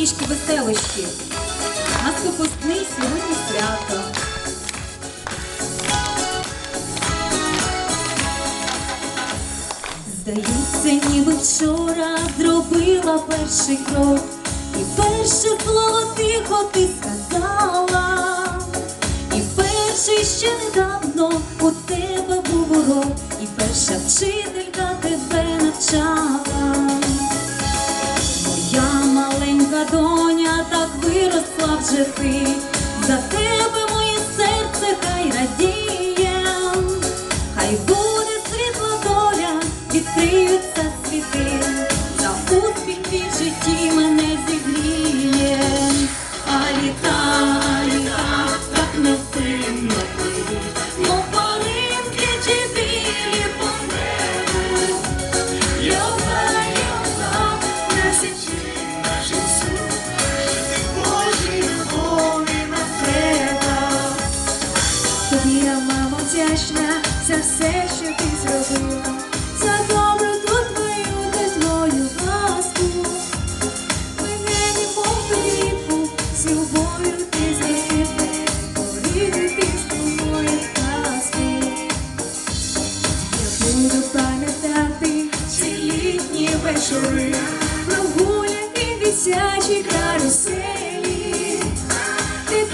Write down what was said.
трішки веселощі. Нас випускний сьогодні свято. Здається, ніби вчора зробила перший крок, і перше слово тихо ти сказала, і перший ще недавно у тебе був урок, і перша вчителька тебе навчала. Доня так виросла вже ти, за тебе вечори, прогулянки дитячі каруселі, ти